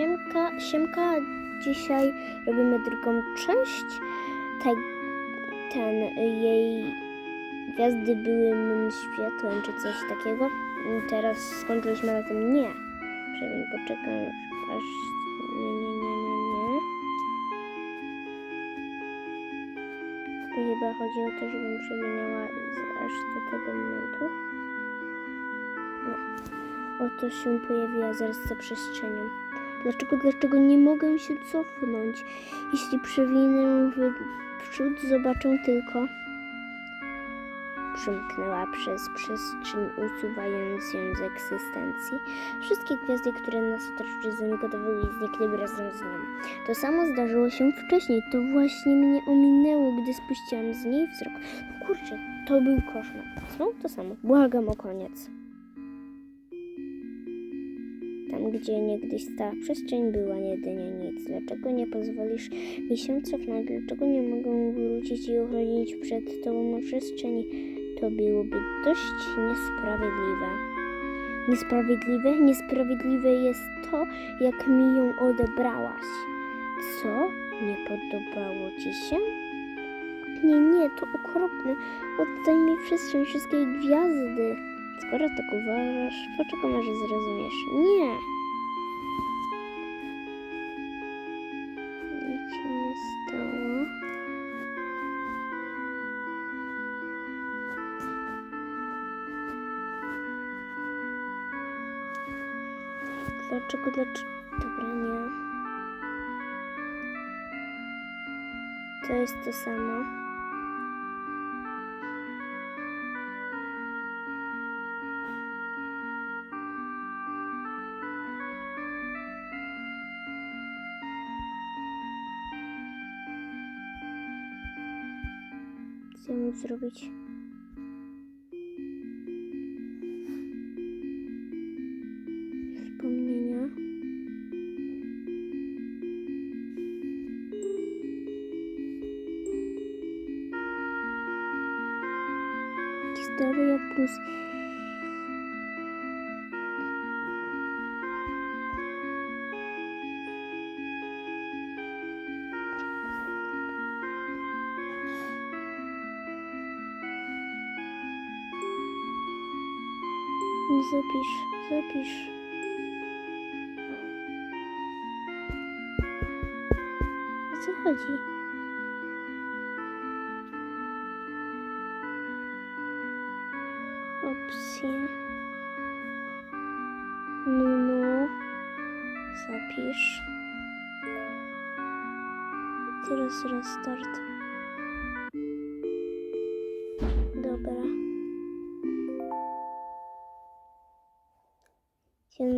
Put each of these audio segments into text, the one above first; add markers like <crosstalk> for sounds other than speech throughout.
Siemka, siemka, dzisiaj robimy drugą część. Te, ten, jej gwiazdy były mym światłem, czy coś takiego. I teraz skończyliśmy na tym nie. Przynajmniej poczekam, aż... Nie, nie, nie, nie, nie. Chyba chodzi o to, żebym przemieniała aż do tego momentu. No. Oto się pojawiła zaraz za przestrzenią. Dlaczego, dlaczego nie mogę się cofnąć? Jeśli przewinę w przód, zobaczę tylko. Przymknęła przez przestrzeń, usuwając ją z egzystencji. Wszystkie gwiazdy, które nas otoczyły, zamigotowały i zniknęły razem z nią. To samo zdarzyło się wcześniej. To właśnie mnie ominęło, gdy spuściłam z niej wzrok. No kurczę, to był koszmar. Znowu to samo. Błagam o koniec. Tam, gdzie niegdyś stała przestrzeń, była jedynie nic. Dlaczego nie pozwolisz mi się cofnąć? Dlaczego nie mogę wrócić i ochronić przed tobą przestrzeni? To byłoby dość niesprawiedliwe. Niesprawiedliwe? Niesprawiedliwe jest to, jak mi ją odebrałaś. Co? Nie podobało ci się? Nie, nie, to okropne. Oddaj mi przestrzeń wszystkie gwiazdy. Skoro tak uważasz, poczekam aż zrozumiesz. Nie. Nic się nie stało. Dlaczego, dlaczego? Dobra, nie. To jest to samo. Ja mam zrobić? Wspomnienia. Historia plus zapisz, zapisz. O co chodzi? Opcje. No, no. Zapisz. Teraz restart.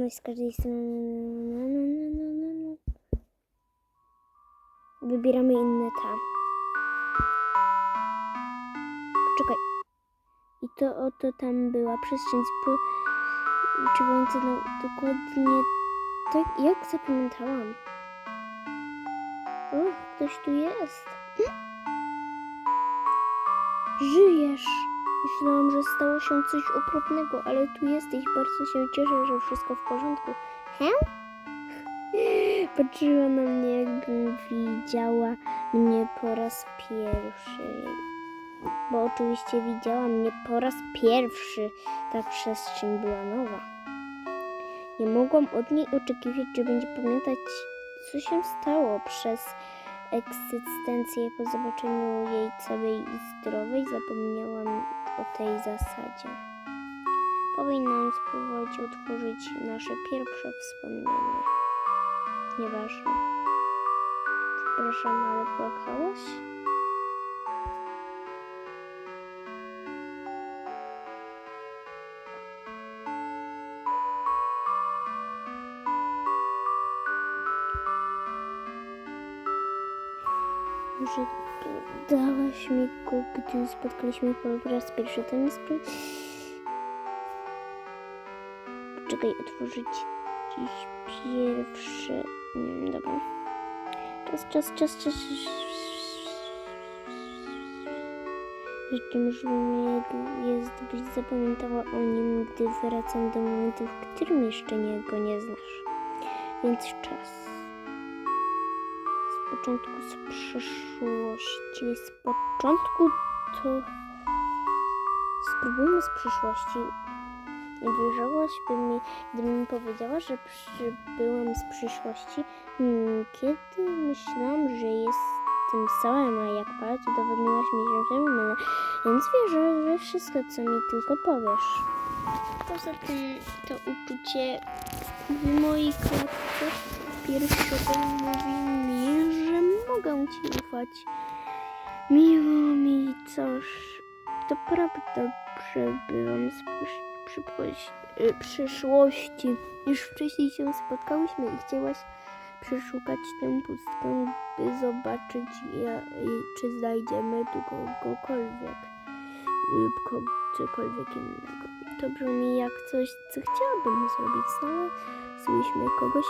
Ciemność z każdej strony. No, no, no. Wybieramy inne tam. Poczekaj. I to oto tam była przestrzeń spoczywająca na dokładnie tak, jak zapamiętałam. O, ktoś tu jest. Żyjesz! Myślałam, że stało się coś okropnego, ale tu jesteś. Bardzo się cieszę, że wszystko w porządku. He? <gasps> Patrzyła na mnie, jakbym widziała mnie po raz pierwszy. Bo oczywiście widziała mnie po raz pierwszy. Ta przestrzeń była nowa. Nie mogłam od niej oczekiwać, że będzie pamiętać, co się stało przez egzystencję po zobaczeniu jej całej i zdrowej. Zapomniałam o tej zasadzie. Powinnam spróbować otworzyć nasze pierwsze wspomnienie. Nieważne. Przepraszam, ale płakałaś? Go, gdy spotkaliśmy po raz pierwszy. To nie spra... Czekaj, otworzyć dziś pierwszy... Nie dobra. Czas, czas, czas, czas. Życzę, możliwe jest, byś zapamiętała o nim, gdy wracam do momentu, w którym jeszcze nie, go nie znasz. więc czas. Początku z przyszłości. Z początku to spróbujmy z przyszłości. Wierzyłaś mi, gdybym powiedziała, że przybyłam z przyszłości, hmm, kiedy myślałam, że jestem samym, a jak bardzo udowodniłaś mi, że się mylę. Więc wierzę we wszystko, co mi tylko powiesz. Poza tym to uczucie w mojej klatce piersiowej mówi mi, mogę ci ufać. Miło mi coś. To prawda, przebyłam z przysz- przyszłości, y, przyszłości. Już wcześniej się spotkałyśmy i chciałaś przeszukać tę pustkę, by zobaczyć, ja, czy znajdziemy tu kogokolwiek lub ko- cokolwiek innego. To brzmi jak coś, co chciałabym zrobić. Znalazłyśmy kogoś,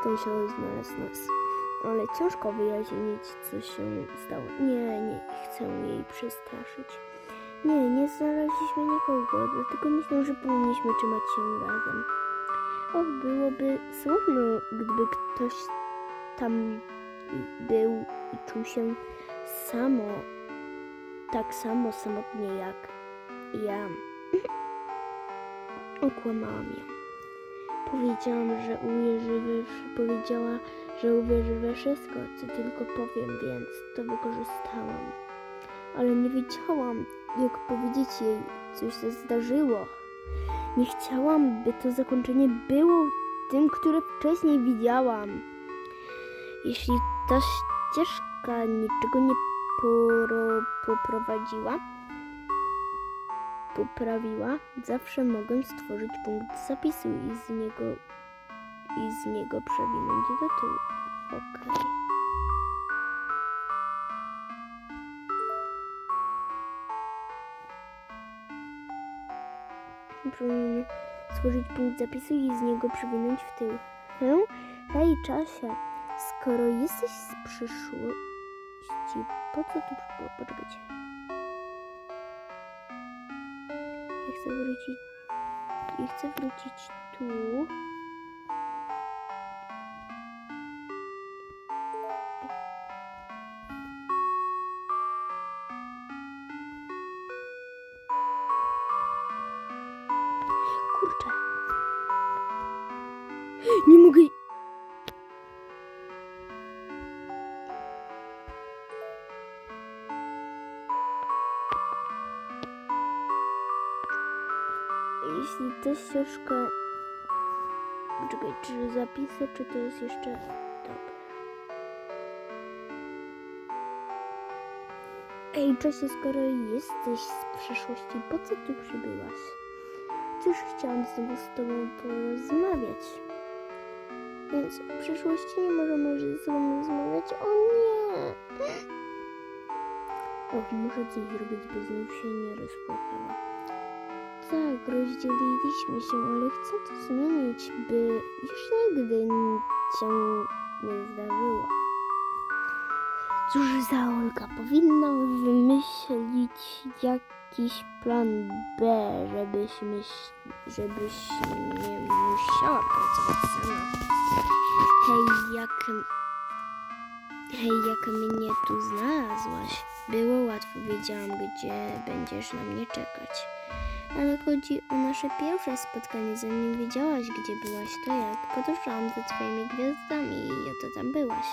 kto się znalazł nas. Ale ciężko wyjaśnić, co się stało. Nie, nie chcę jej przestraszyć. Nie, nie znaleźliśmy nikogo, dlatego myślę, że powinniśmy trzymać się razem. Och, byłoby smutno, gdyby ktoś tam był i czuł się samo, tak samo samotnie jak ja. <clears throat> Okłamałam ją. Powiedziałam, że uwierzy powiedziała, że uwierzy we wszystko, co tylko powiem, więc to wykorzystałam. Ale nie wiedziałam, jak powiedzieć jej, coś się zdarzyło. Nie chciałam, by to zakończenie było tym, które wcześniej widziałam. Jeśli ta ścieżka niczego nie poro, poprowadziła, poprawiła, zawsze mogę stworzyć punkt zapisu i z niego i z niego przewinąć do tyłu. Okej. Powinien stworzyć punkt zapisu i z niego przewinąć w tył. Hej, czasie. Skoro jesteś z przyszłości, po co tu przybyło? Poczekajcie. Ja chcę wrócić. Ja chcę wrócić tu. Kurczę. Nie mogę. Jeśli ta ścieżka... Czekaj, czy zapisy, czy to jest jeszcze... Dobra. Ej, czasie, skoro jesteś z przyszłości, po co tu przybyłaś? Cóż, chciałam znowu z tobą porozmawiać. Więc w przyszłości nie możemy ze sobą rozmawiać? O nie! Och, muszę coś zrobić, by znów się nie rozpłakała. Tak, rozdzieliliśmy się, ale chcę to zmienić, by już nigdy nic się nie zdarzyło. Cóż za Olga, powinnam wymyślić jakiś plan B, żebyśmy, żebyś nie musiała pracować sama. Hej, jak... Hej, jak mnie tu znalazłaś? Było łatwo, wiedziałam, gdzie będziesz na mnie czekać. Ale chodzi o nasze pierwsze spotkanie, zanim wiedziałaś, gdzie byłaś, to jak podróżowałam za twoimi gwiazdami i oto tam byłaś.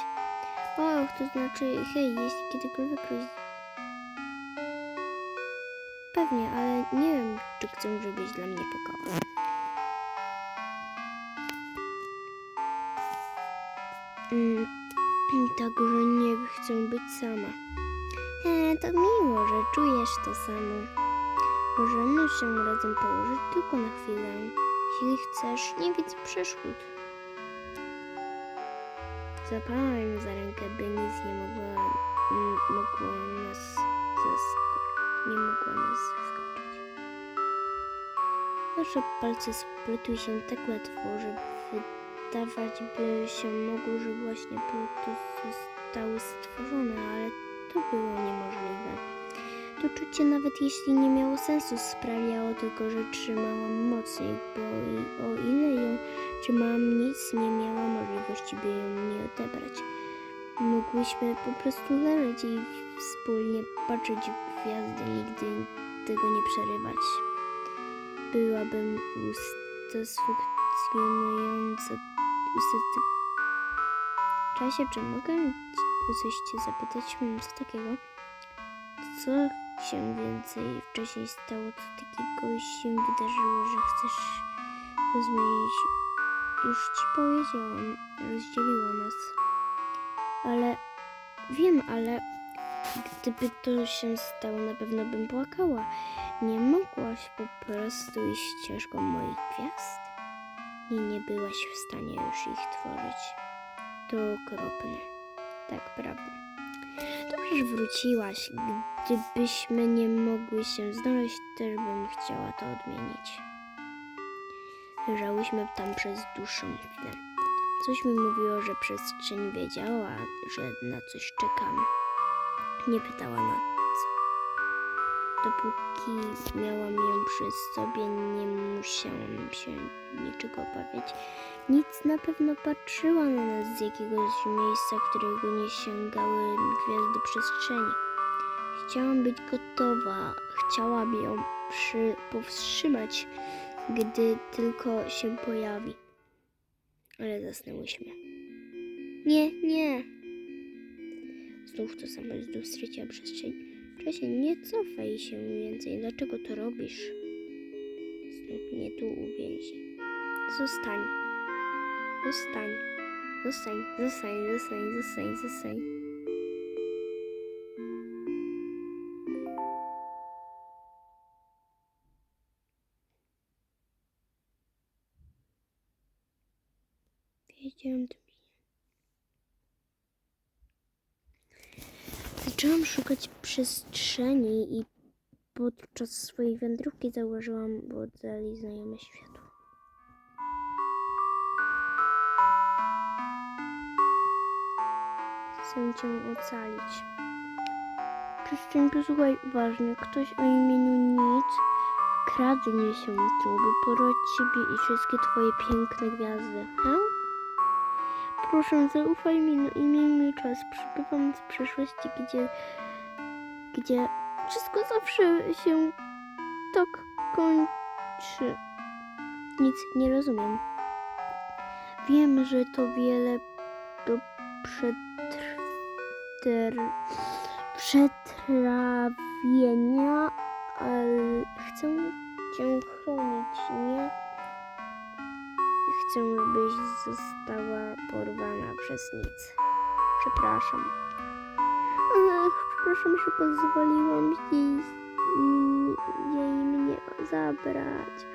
Och, to znaczy, hej, jeśli kiedykolwiek roz... Pewnie, ale nie wiem, czy chcę, żebyś dla mnie pukała. Mm, także nie chcę być sama. E, to miło, że czujesz to samo. Możemy się razem położyć tylko na chwilę. Jeśli chcesz, nie widzę przeszkód. Zapałam ją za rękę, by nic nie mogła, mogło nas zaskoczyć. Nie mogła nas zaskoczyć. Nasze palce spletły się tak łatwo, że wydawać by się mogło, że właśnie po to zostały stworzone, ale to było niemożliwe. To czucie, nawet jeśli nie miało sensu, sprawiało tylko, że trzymałam mocniej, bo i- o ile ją trzymałam, nic nie miała możliwości, by ją mi odebrać. Mogłyśmy po prostu leżeć i wspólnie patrzeć w gwiazdy, nigdy tego nie przerywać. Byłabym usatysfakcjonująca. Usaty... Czasie, czy mogę coś cię zapytać? Hmm, co takiego? Co się więcej wcześniej stało, co takiego się wydarzyło, że chcesz zmienić? Już ci powiedziałam, rozdzieliło nas. Ale wiem, ale gdyby to się stało, na pewno bym płakała. Nie mogłaś po prostu iść ścieżką moich gwiazd? I nie byłaś w stanie już ich tworzyć. To okropne. Tak, prawda. Dobrze, że wróciłaś. Gdybyśmy nie mogły się znaleźć, też bym chciała to odmienić. Leżałyśmy tam przez dłuższą chwilę. Coś mi mówiło, że przestrzeń wiedziała, że na coś czekamy. Nie pytała na co. Dopóki miałam ją przy sobie, nie musiałam się niczego obawiać. Nic na pewno patrzyła na nas z jakiegoś miejsca, którego nie sięgały gwiazdy przestrzeni. Chciałam być gotowa, chciałam ją przy, powstrzymać, gdy tylko się pojawi. Ale zasnęłyśmy. Nie, nie. Znów to samo znów straciła przestrzeń. Czasie, nie cofaj się więcej. Dlaczego to robisz? Znów mnie tu uwięzi. Zostań. Zostań. Zostań, zostań, zostań, zostań, zostań. Wiedziałam to. Zaczęłam szukać przestrzeni i podczas swojej wędrówki zauważyłam w oddali znajome światło. Chcę cię ocalić. Przestrzeń, posłuchaj uważnie. Ktoś o imieniu Nic wkradnie się tu, by porwać ciebie i wszystkie twoje piękne gwiazdy. Proszę, zaufaj mi no i miej mi czas. Przybywam z przeszłości, gdzie, gdzie wszystko zawsze się tak kończy. Nic nie rozumiem. Wiem, że to wiele do przetr... przetrawienia, ale chcę cię chronić, nie? Chcę, żebyś została porwana przez nic. Przepraszam. Ach, przepraszam, że pozwoliłam jej, jej mnie zabrać.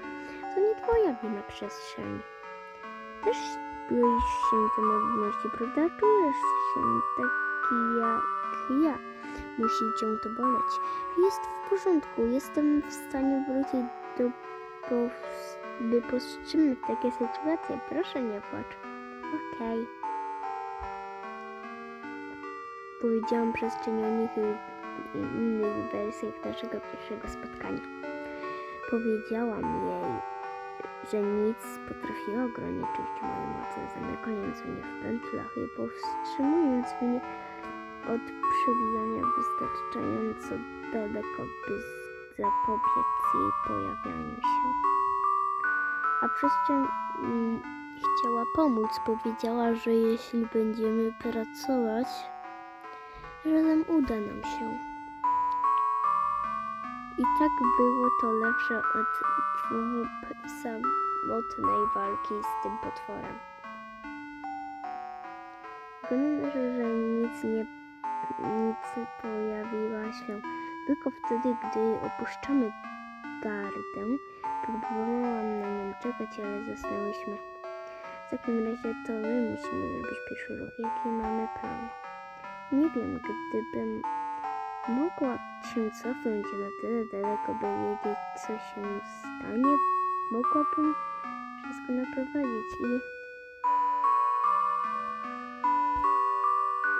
To nie twoja wina przestrzeń. Też byłeś świętem odmienności, prawda? Czujesz się taki jak ja. Musi cię to boleć. Jest w porządku. Jestem w stanie wrócić do powstania by powstrzymać takie sytuacje, proszę nie płacz. Okej. Powiedziałam przestrzeni o nich i innych wersjach naszego pierwszego spotkania. Powiedziałam jej, że nic potrafiło ograniczyć moje moce, zamykając mnie w pętlach i powstrzymując mnie od przewijania wystarczająco daleko, by zapobiec jej pojawianiu się. A przestrzeń mm, chciała pomóc. Powiedziała, że jeśli będziemy pracować, razem uda nam się. I tak było to lepsze od samotnej walki z tym potworem. Że, że nic nie nic pojawiła się tylko wtedy, gdy opuszczamy gardę. Próbowałam na nią czekać, ale zasnęłyśmy. W takim razie to my musimy zrobić pierwszy ruch. Jaki mamy plan? Nie wiem, gdybym mogła się cofnąć na tyle daleko, by wiedzieć, co się stanie, mogłabym wszystko naprowadzić i...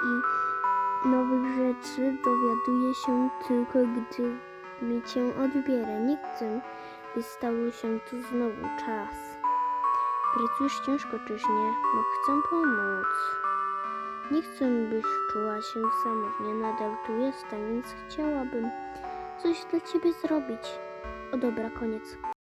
i nowych rzeczy dowiaduję się tylko, gdy mi cię odbiera. Nie chcę, by stało się tu znowu czas. Pracujesz ciężko, czyż nie? Bo chcę pomóc. Nie chcę, byś czuła się samotnie. Nadal tu jestem, więc chciałabym coś dla ciebie zrobić. O dobra, koniec.